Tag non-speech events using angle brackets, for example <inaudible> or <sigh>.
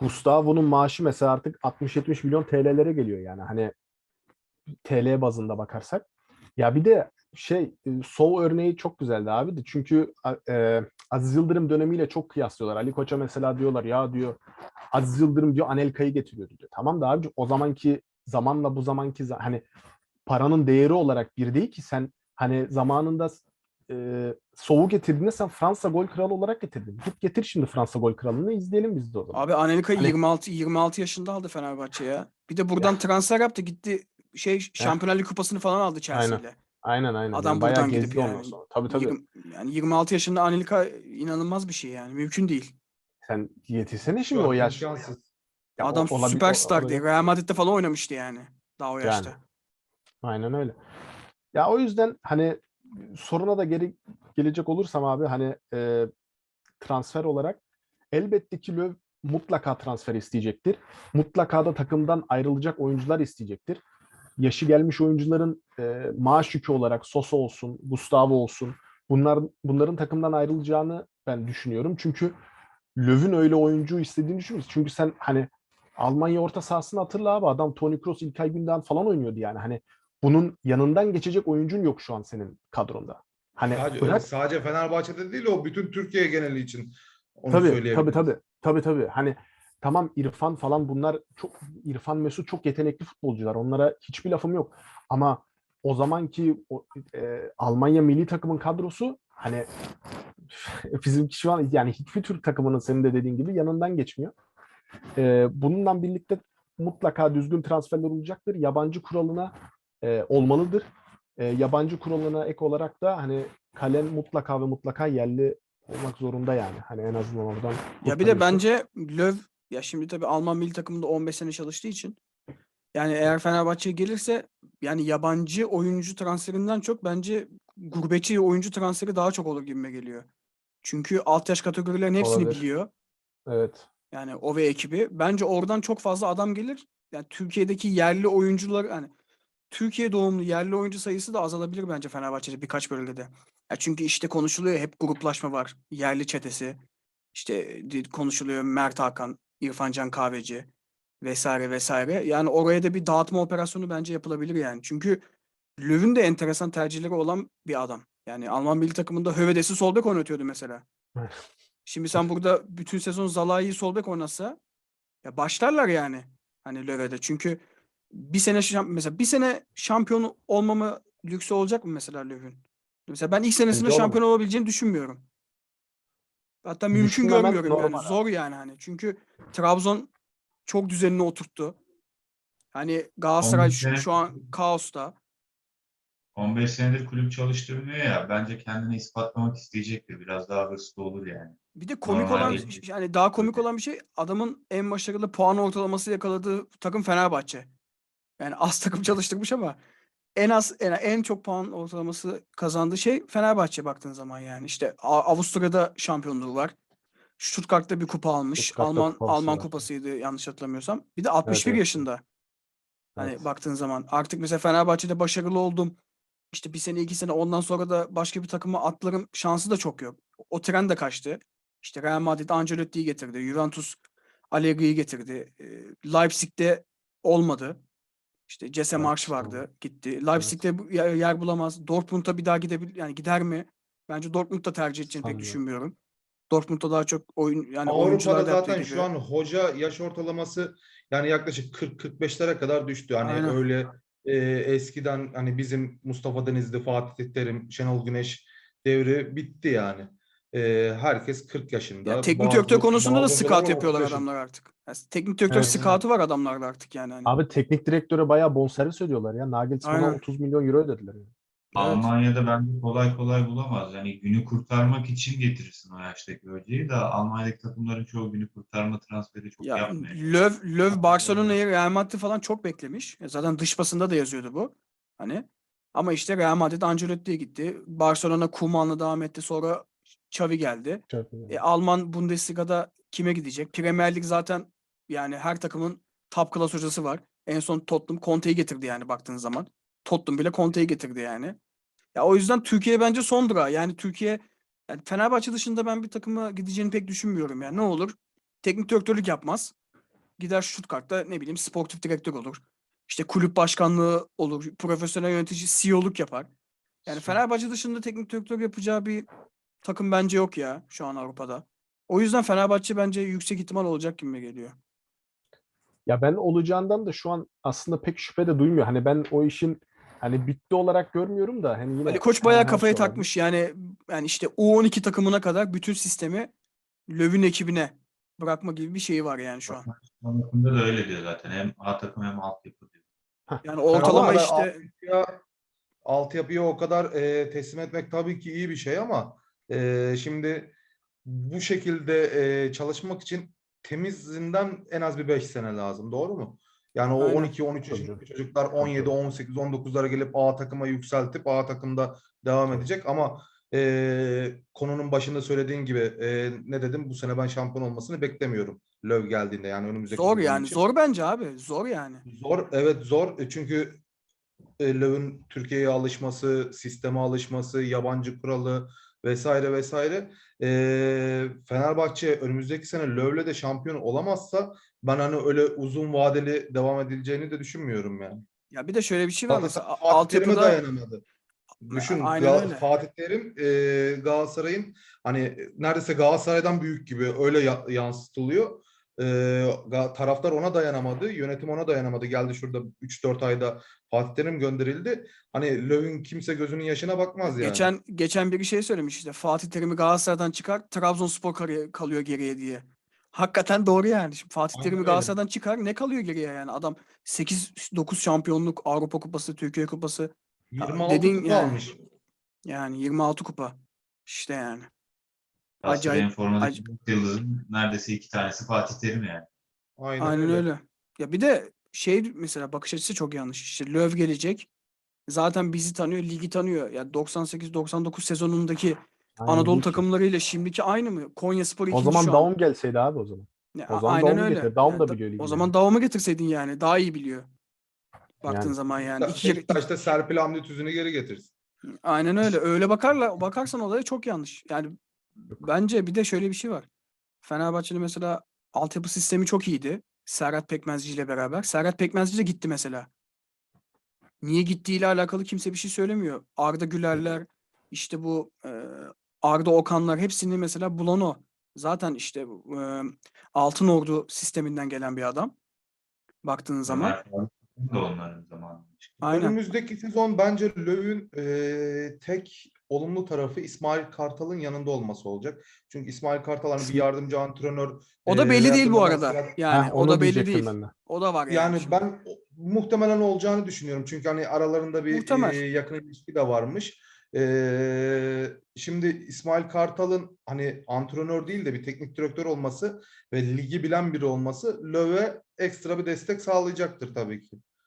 Gustavo'nun maaşı mesela artık 60-70 milyon TL'lere geliyor yani. Hani TL bazında bakarsak. Ya bir de şey e, Sol örneği çok güzeldi abi de çünkü e, Aziz Yıldırım dönemiyle çok kıyaslıyorlar. Ali Koç'a mesela diyorlar ya diyor Aziz Yıldırım diyor Anelka'yı getiriyordu diyor. Tamam da abi o zamanki zamanla bu zamanki za- hani paranın değeri olarak bir değil ki sen hani zamanında e, Sov'u getirdiğinde sen Fransa gol kralı olarak getirdin. Git getir şimdi Fransa gol kralını izleyelim biz de o zaman. Abi Anelka Hani- 26 26 yaşında aldı Fenerbahçe ya. Bir de buradan transfer yaptı gitti şey Şampiyonlar Ligi kupasını falan aldı Chelsea'yle. Aynen aynen. Adam Yani bayağı buradan gidip yani sonra. Tabii tabii. Yani 26 yaşında Anelka inanılmaz bir şey yani. Mümkün değil. Sen yetirsene şimdi Yok, o yaş. Ya o- Adam olabil- süperstar diye. Real Madrid'de falan oynamıştı yani. Daha o Yani. yaşta. Aynen öyle. Ya o yüzden hani soruna da geri gelecek olursam abi hani e, transfer olarak elbette ki Löw mutlaka transfer isteyecektir. Mutlaka da takımdan ayrılacak oyuncular isteyecektir. Yaşı gelmiş oyuncuların e, maaş yükü olarak Sosa olsun, Gustavo olsun bunlar bunların takımdan ayrılacağını ben düşünüyorum. Çünkü Löw'ün öyle oyuncu istediğini düşünmüyoruz. Çünkü sen hani Almanya orta sahasını hatırla abi adam Toni Kroos, İlkay Gündoğan falan oynuyordu yani. Hani bunun yanından geçecek oyuncun yok şu an senin kadronda. Hani Sadece, bırak sadece Fenerbahçe'de değil o bütün Türkiye geneli için onu tabii, tabii söyleyebiliriz. tabii tabii tabii hani tamam İrfan falan bunlar çok İrfan Mesut çok yetenekli futbolcular. Onlara hiçbir lafım yok. Ama o zamanki o, e, Almanya milli takımın kadrosu hani <laughs> bizimki şu an yani hiçbir Türk takımının senin de dediğin gibi yanından geçmiyor. E, bununla birlikte mutlaka düzgün transferler olacaktır. Yabancı kuralına e, olmalıdır. E, yabancı kuralına ek olarak da hani kalen mutlaka ve mutlaka yerli olmak zorunda yani. Hani en azından oradan Ya bir de bence Löw ya şimdi tabii Alman milli takımında 15 sene çalıştığı için yani eğer Fenerbahçe'ye gelirse yani yabancı oyuncu transferinden çok bence gurbetçi oyuncu transferi daha çok olur gibime geliyor. Çünkü alt yaş kategorilerin hepsini Olabilir. biliyor. Evet. Yani o ve ekibi. Bence oradan çok fazla adam gelir. Yani Türkiye'deki yerli oyuncular hani Türkiye doğumlu yerli oyuncu sayısı da azalabilir bence Fenerbahçe'de birkaç bölgede. Ya çünkü işte konuşuluyor hep gruplaşma var. Yerli çetesi. İşte konuşuluyor Mert Hakan, İrfan Can Kahveci vesaire vesaire. Yani oraya da bir dağıtma operasyonu bence yapılabilir yani. Çünkü Löw'ün de enteresan tercihleri olan bir adam. Yani Alman milli takımında Hövedes'i sol bek oynatıyordu mesela. <laughs> Şimdi sen burada bütün sezon Zalai'yi sol bek oynatsa ya başlarlar yani. Hani Löw'e de. Çünkü bir sene şamp- mesela bir sene şampiyon olmama lüksü olacak mı mesela Löw'ün? Mesela ben ilk senesinde Bence şampiyon olabileceğini düşünmüyorum. Hatta mümkün görmüyorum yani. normal abi. Zor yani hani. Çünkü Trabzon çok düzenini oturttu. Hani Galatasaray Onun şu, sene- şu an kaosta. 15 senedir kulüp çalıştırmıyor ya. Bence kendini ispatlamak isteyecektir. Biraz daha hırslı olur yani. Bir de komik Normal olan değil. yani daha komik olan bir şey adamın en başarılı puan ortalaması yakaladığı takım Fenerbahçe. Yani az takım çalıştırmış ama en az en, en çok puan ortalaması kazandığı şey Fenerbahçe baktığın zaman yani. İşte Avusturya'da şampiyonluğu var. Stuttgart'ta bir kupa almış. Stuttgart'ta Alman kupası Alman var. kupasıydı yanlış hatırlamıyorsam. Bir de 61 evet. yaşında. Hani Evet. baktığın zaman artık mesela Fenerbahçe'de başarılı oldum. İşte bir sene iki sene ondan sonra da başka bir takıma atlarım şansı da çok yok. O tren de kaçtı. İşte Real Madrid Ancelotti'yi getirdi. Juventus Allegri'yi getirdi. Leipzig'te olmadı. İşte Jesse Evet, Marsch vardı, gitti. Leipzig'te bu- yer, bulamaz. Dortmund'a bir daha gidebilir yani gider mi? Bence Dortmund'da tercih edeceğini pek düşünmüyorum. Dortmund'da daha çok oyun yani Avrupa'da zaten gibi. şu an hoca yaş ortalaması yani yaklaşık 40-45'lere kadar düştü. Hani Aynen. öyle e, eskiden hani bizim Mustafa Denizli, Fatih Terim, Şenol Güneş devri bitti yani. E, herkes 40 yaşında. Ya teknik direktör konusunda da scout yapıyorlar 35 adamlar artık. Yani teknik direktör Evet. scout'u var adamlarda artık yani. Hani. Abi teknik direktöre bayağı bonservis ödüyorlar ya. Nagelsmann'a Aynen. 30 milyon euro ödediler. Yani. Almanya'da bence kolay kolay bulamaz. Yani günü kurtarmak için getirirsin o yaştaki hocayı da Almanya'daki takımların çoğu günü kurtarma transferi çok Ya yapmıyor. Löw, Löw Barcelona'yı Real Madrid falan çok beklemiş. E, Zaten dış basında da yazıyordu bu. Hani ama işte Real Madrid Ancelotti'ye gitti. Barcelona Koeman'la devam etti. Sonra Xavi geldi. E, Alman Bundesliga'da kime gidecek? Premier Lig zaten yani her takımın top class hocası var. En son Tottenham Conte'yi getirdi yani baktığın zaman. Tottenham bile Conte'yi getirdi yani. Ya o yüzden Türkiye bence son durağı. Yani Türkiye yani Fenerbahçe dışında ben bir takıma gideceğini pek düşünmüyorum yani. Ne olur? Teknik direktörlük yapmaz. gider Stuttgart'ta ne bileyim sportif direktör olur. İşte kulüp başkanlığı olur. Profesyonel yönetici CEO'luk yapar. Yani Fenerbahçe dışında teknik direktör yapacağı bir takım bence yok ya şu an Avrupa'da. O yüzden Fenerbahçe bence yüksek ihtimal olacak gibi geliyor. Ya ben olacağından da şu an aslında pek şüphe de duymuyor. Hani ben o işin hani bitti olarak görmüyorum da hani yine Ali Koç bayağı olabilir. takmış. Yani yani işte U12 takımına kadar bütün sistemi Löw'ün ekibine bırakma gibi bir şeyi var yani şu an. Anlatımda da öyle diyor zaten. Hem A takım hem altyapı diyor. Yani ortalama Ama işte altyapıya, altyapıya o kadar e, teslim etmek tabii ki iyi bir şey ama e, şimdi bu şekilde e, çalışmak için temizinden en az bir 5 sene lazım. Doğru mu? Yani o Aynen. 12 13 Tabii yaşındaki canım. çocuklar 17 18 19'lara gelip A takıma yükseltip A takımda devam edecek ama e, konunun başında söylediğin gibi e, ne dedim bu sene ben şampiyon olmasını beklemiyorum. Löw geldiğinde yani önümüzdeki zor yani için. zor bence abi zor yani. Zor, evet zor. E, Çünkü e, Löw'ün Türkiye'ye alışması, sisteme alışması, yabancı kuralı vesaire vesaire. E, Fenerbahçe önümüzdeki sene Löw'le de şampiyon olamazsa ben hani öyle uzun vadeli devam edileceğini de düşünmüyorum yani. Ya bir de şöyle bir şey var mesela altyapıda dayanamadı. Düşün aynen öyle. Fatih Terim e, Galatasaray'ın hani neredeyse Galatasaray'dan büyük gibi öyle ya- yansıtılıyor. E, ga- taraftar ona dayanamadı, yönetim ona dayanamadı. Geldi şurada 3-4 ayda Fatih Terim gönderildi. Hani Löw'ün kimse gözünün yaşına bakmaz yani. Geçen geçen bir şey söylemiş işte Fatih Terim'i Galatasaray'dan çıkar Trabzonspor kalıyor geriye diye. Hakikaten doğru yani. Şimdi Fatih Aynen Terim'i. Galatasaray'dan çıkar ne kalıyor geriye yani? Adam 8-9 şampiyonluk Avrupa Kupası, Türkiye Kupası 26 dediğin kupa yani. almış. yani 26 kupa. İşte yani. Acayip- formadaki yıldızın neredeyse iki tanesi Fatih Terim yani. Aynen, Aynen öyle. öyle. Ya bir de şey mesela bakış açısı çok yanlış. İşte Löw gelecek. Zaten bizi tanıyor, ligi tanıyor. Ya 98-99 sezonundaki Aynen Anadolu takımlarıyla şimdiki aynı mı? Konyaspor O ikinci zaman şu an. Daum gelseydi abi o zaman. Ya, o zaman aynen Daum'u öyle. getir. Daum Yani da biliyor ligi O zaman yani. Daum'u getirseydin yani. Daha iyi biliyor. Baktığın Yani. zaman yani. İki, kere- Beşiktaş'ta Serpil Hamdi Tüzün'ü geri getirsin. aynen öyle. Öyle bakarla bakarsan olaya çok yanlış. Yani bence bir de şöyle bir şey var. Fenerbahçe'nin mesela altyapı sistemi çok iyiydi. Serhat Pekmezci ile beraber. Serhat Pekmezci de gitti mesela. Niye gittiğiyle alakalı kimse bir şey söylemiyor. Arda Gülerler, işte bu e, Arda Okanlar hepsini mesela bulan o. Zaten işte e, Altın Ordu sisteminden gelen bir adam. Baktığın zaman. Da onların çıktı. Aynen. Önümüzdeki sezon bence Löw'ün e, tek olumlu tarafı İsmail Kartal'ın yanında olması olacak. Çünkü İsmail Kartal hani bir yardımcı antrenör. O da e, belli değil bu arada. Yani Heh, o da belli değil. ben de. O da var yani. Yani şimdi. ben muhtemelen olacağını düşünüyorum. Çünkü hani aralarında bir Muhtemel. e, yakın ilişki de varmış. E, şimdi İsmail Kartal'ın hani antrenör değil de bir teknik direktör olması ve ligi bilen biri olması Löw'e ekstra bir destek sağlayacaktır tabii ki.